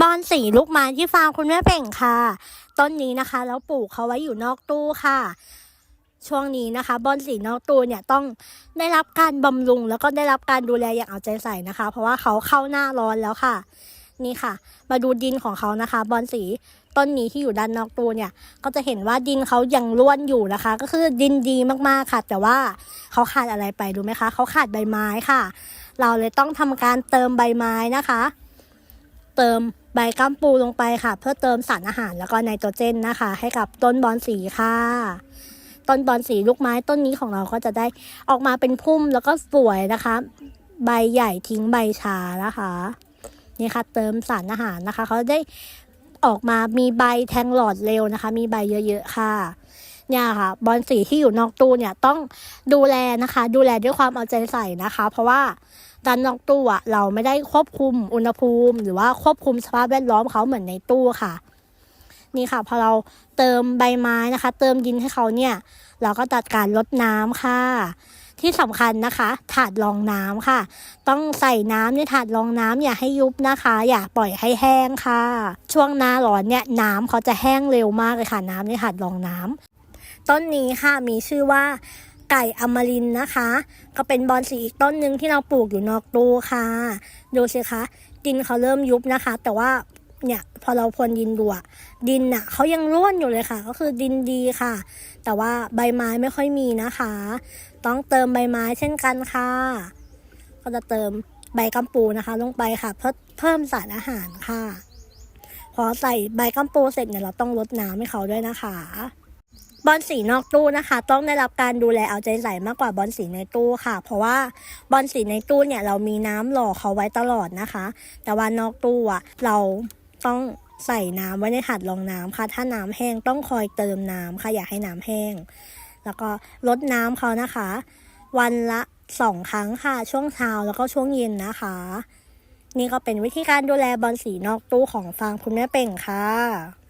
บอนสีลูกไม้ที่ฟาร์มคุณแม่เป่งค่ะ ต้นนี้นะคะ แล้วปลูกเขาไว้อยู่นอกตู้ค่ะ ช่วงนี้นะคะ บอนสีนอกตู้เนี่ยต้องได้รับการบำรุง แล้วก็ได้รับการดูแลอย่างเอาใจใส่นะคะ เพราะว่าเขาเข้าหน้าร้อนแล้วค่ะ นี่ค่ะ มาดูดินของเขานะคะ บอนสีต้นนี้ที่อยู่ด้านนอกตู้เนี่ย ก็จะเห็นว่าดินเขายังร่วนอยู่นะคะ ก็คือดินดีมากๆค่ะ แต่ว่าเขาขาดอะไรไปรู้ไหมคะเขาขาดใบไม้ค่ะ เราเลยต้องทำการเติมใบไม้นะคะ เติมใบกัมปูลงไปค่ะ เพื่อเติมสารอาหารแล้วก็ไนโตรเจนนะคะ ให้กับต้นบอนสีค่ะ ต้นบอนสีลูกไม้ต้นนี้ของเราก็จะได้ออกมาเป็นพุ่มแล้วก็สวยนะคะ ใบใหญ่ทิ้งใบชานะคะนี่ค่ะ เติมสารอาหารนะคะ เขาได้ออกมามีใบแทงหลอดเร็วนะคะ มีใบเยอะๆค่ะเนี่ยค่ะ บอลสีที่อยู่นอกตู้เนี่ยต้องดูแลนะคะ ดูแลด้วยความเอาใจใส่นะคะ เพราะว่า ด้านนอกตู้อะเราไม่ได้ควบคุมอุณหภูมิ หรือว่าควบคุมสภาพแวดล้อมเขาเหมือนในตู้ค่ะ นี่ค่ะพอเราเติมใบไม้นะคะ เติมดินให้เขาเนี่ย เราก็จัดการลดน้ำค่ะ ที่สำคัญนะคะ ถาดรองน้ำค่ะ ต้องใส่น้ำในถาดรองน้ำอย่าให้ยุบนะคะ อย่าปล่อยให้แห้งค่ะ ช่วงหน้าร้อนเนี่ยน้ำเขาจะแห้งเร็วมากเลยค่ะ น้ำในถาดรองน้ำต้นนี้ค่ะมีชื่อว่า ไก่อมรินนะคะ ก็เป็นบอนสีอีกต้นหนึ่งที่เราปลูกอยู่นอกตู้ค่ะ ดูสิคะ ดินเขาเริ่มยุบนะคะ แต่ว่าเนี่ยพอเราพรวนดินดูอะดินน่ะเขายังร่วนอยู่เลยค่ะ ก็คือดินดีค่ะ แต่ว่าใบไม้ไม่ค่อยมีนะคะ ต้องเติมใบไม้เช่นกันค่ะ ก็จะเติมใบกัมปูนะคะ ลงไปค่ะ เพื่อเพิ่มสารอาหารค่ะ พอใส่ใบกัมปูเสร็จเนี่ยเราต้องรดน้ำให้เขาด้วยนะคะ บอลสีนอกตู้นะคะ ต้องได้รับการดูแลเอาใจใส่มากกว่าบอลสีในตู้ค่ะ เพราะว่าบอลสีในตู้เนี่ยเรามีน้ำหล่อเขาไว้ตลอดนะคะ แต่ว่านอกตู้อะเราต้องใส่น้ำไว้ในถาดรองน้ำค่ะ ถ้าน้ำแห้งต้องคอยเติมน้ำค่ะอย่าให้น้ำแห้ง แล้วก็ลดน้ำเขานะคะ วันละสองครั้งค่ะ ช่วงเช้าแล้วก็ช่วงเย็นนะคะ นี่ก็เป็นวิธีการดูแลบอลสีนอกตู้ของฟางคุณแม่เป่งค่ะ